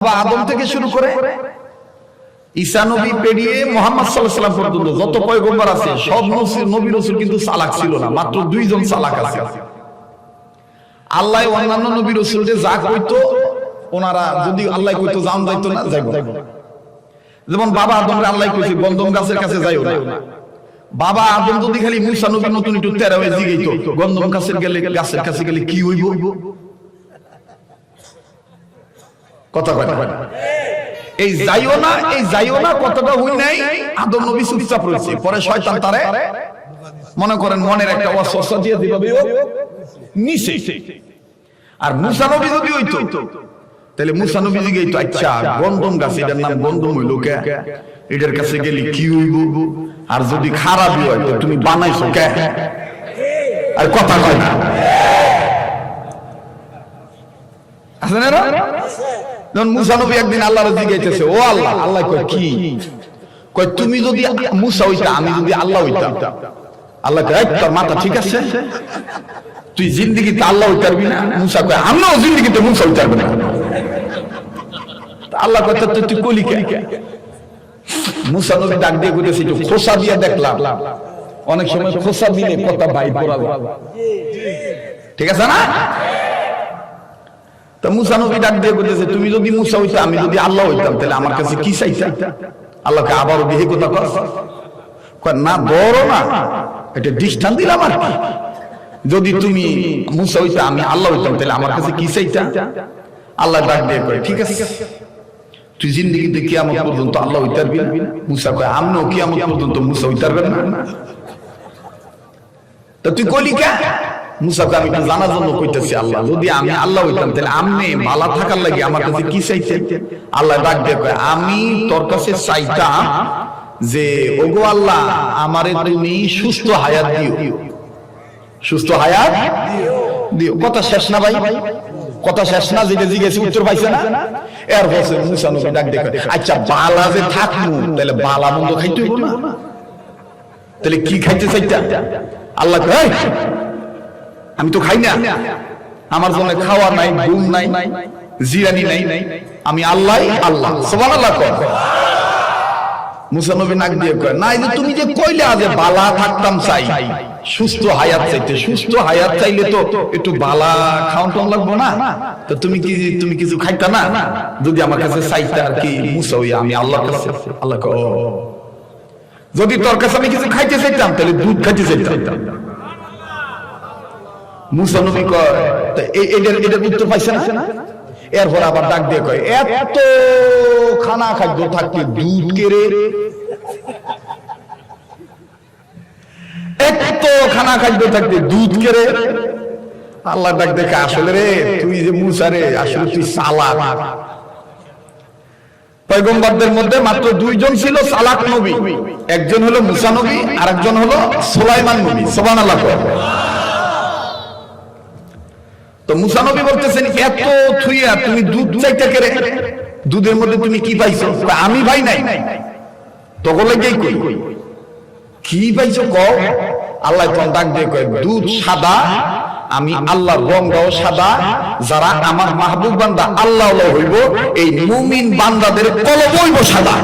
বাবা আদম থেকে শুরু করে ঈসা নবী পেরিয়ে মোহাম্মদ সাল্লাহ সাল্লাম পর্যন্ত যত পয়গম্বর আছে সব নবী রসুল কিন্তু চালাক ছিল না মাত্র দুইজন চালাক আছে। আল্লাহ অন্যান্য নবী রসুল যে যা কইতো ওনারা যদি আল্লাহ কইতো জান যাইতো না যাইব যেমন বাবা আদমরে আল্লাহ কইছে গন্ধম গাছের কাছে যাইও না। বাবা আদম যদি খালি মুসা নবী নতুন একটু তেরা হয়ে জিগাইতো গন্ধম গাছের গেলে গাছের কাছে গেলে কি হইব? এই যাইও না, এই যাইও না হই নাই? আদম নবী চুপচাপ রয়েছে। পরে শয়তান তারে মনে করেন মনের একটা অস্বস্থ দিয়ে দিবে আর মুসা নবী যদি হইতো, তাহলে মুসা নবী আচ্ছা গন্ধম গাছ, এটার নাম গন্ধম হইল কে? এটার কাছে গেলে কি হইব? আর যদি খারাপই হয় তুমি বানাইছো কে? আর কথা কয় না। আছে না? যেমন মুসা নবী একদিন আল্লাহর জিজ্ঞাসা ও আল্লাহ আল্লাহ কয় কি? কয় তুমি যদি মুসা হইতা আমি যদি আল্লাহ হইতাম। আল্লাহ কয় "এই, তোর মাথা ঠিক আছে? তুই জিন্দিগিতে আল্লাহ হইতে পারবি না? মুসা কয় আমিও জিন্দিগিতে মুসা হইতে না। আল্লাহ কয় "তা তুই কলি কে? মুসা নবী ডাক দিয়ে কইতেছে একটু খোসা দিয়ে দেখলাম। অনেক সময় খোসা দিলে কথা বাই পড়াল ঠিক আছে না? তা মুসা নবী ডাক দিয়ে বলতেছে তুমি যদি মুসা হইতে, আমি যদি আল্লাহ হইতাম, তাহলে আমার কাছে কি চাইতা? আল্লাহকে আবারও বিয়ে কথা কর না, বড় না, এটা দৃষ্টান দিলাম আর যদি তুমি মুসা হইতে, আমি আল্লাহ হইতাম, তাহলে আমার কাছে কি চাইতা? আল্লাহ ডাক দিয়ে করে ঠিক আছে। তুই জিন্দিগিতে কিয়ামত পর্যন্ত আল্লাহ হইতে পারবি মুসা কয় আমরাও কিয়ামত পর্যন্ত মুসা হইতে পারবেন না। তা তুই কলি কে? মুসাকে আমি জানার জন্য কইতেছি আল্লাহ। যদি আমি আল্লাহ হইতাম তাহলে আমনে বালা থাকার লাগে আমার কাছে কি চাইতে? আল্লাহ ডাক দিয়ে আমি তোর কাছে চাইতাম যে ওগো আল্লাহ আমারে তুমি সুস্থ হায়াত দিও। সুস্থ হায়াত দিও। কথা শেষ না ভাই? কথা শেষ না যেটা জিজ্ঞেস উত্তর পাইছে না? এর বসে মুসা নবী ডাক দিয়ে আচ্ছা বালা যে থাকমু তাহলে বালা বন্ধ খাইতে হইব না? তাহলে কি খাইতে চাইতা? আল্লাহ কয় "এই, আমি তো খাই না। আমার জন্য খাওয়া নাই ঘুম নাই জিরানি নাই। আমি আল্লাহ আল্লাহ। সবার আল্লাহ। কয় মুসা নবী নাক দিয়ে কয় না যে তুমি যে কইলে আজ বালা থাকতাম চাই সুস্থ হায়াত চাইতে সুস্থ হায়াত চাইলে তো একটু বালা খাওয়ান লাগবো না। তো তুমি কি তুমি কিছু খাইতা না? যদি আমার কাছে চাইতা আর কি মুসা আমি কাছে আল্লাহ "ও, যদি তোর কাছে আমি কিছু খাইতে চাইতাম তাহলে দুধ খাইতে চাইতাম। মুসা নবী কয় এটার এটার উত্তর পাইছে না? এরপর আবার ডাক দিয়ে কয়, এত খানা খাদ্য দুধ কেড়ে এত খানা খাদ্য দুধ কেড়ে আল্লাহ ডাক দেখে, আসলে রে, তুই যে মুসা রে, আসলে তুই সালাক পয়গম্বরদের মধ্যে মাত্র দুইজন ছিল সালাক নবী। একজন হলো মুসা নবী আর একজন হলো সোলাইমান নবী। সোবান আল্লাহ তো মুসা নবী বলতেছেন, এত থুইয়া তুমি দুধ চাইতে কেড়ে দুধের মধ্যে তুমি কি পাইছো? আমি ভাই নাই। তখন লাগেই কই, কি পাইছো কও? আল্লাহ তখন ডাক দিয়ে কয়, দুধ সাদা, আমি আল্লাহর রংটাও সাদা, যারা আমার মাহবুব বান্দা আল্লাহ হইব, এই মুমিন বান্দাদের কলব হইব সাদা।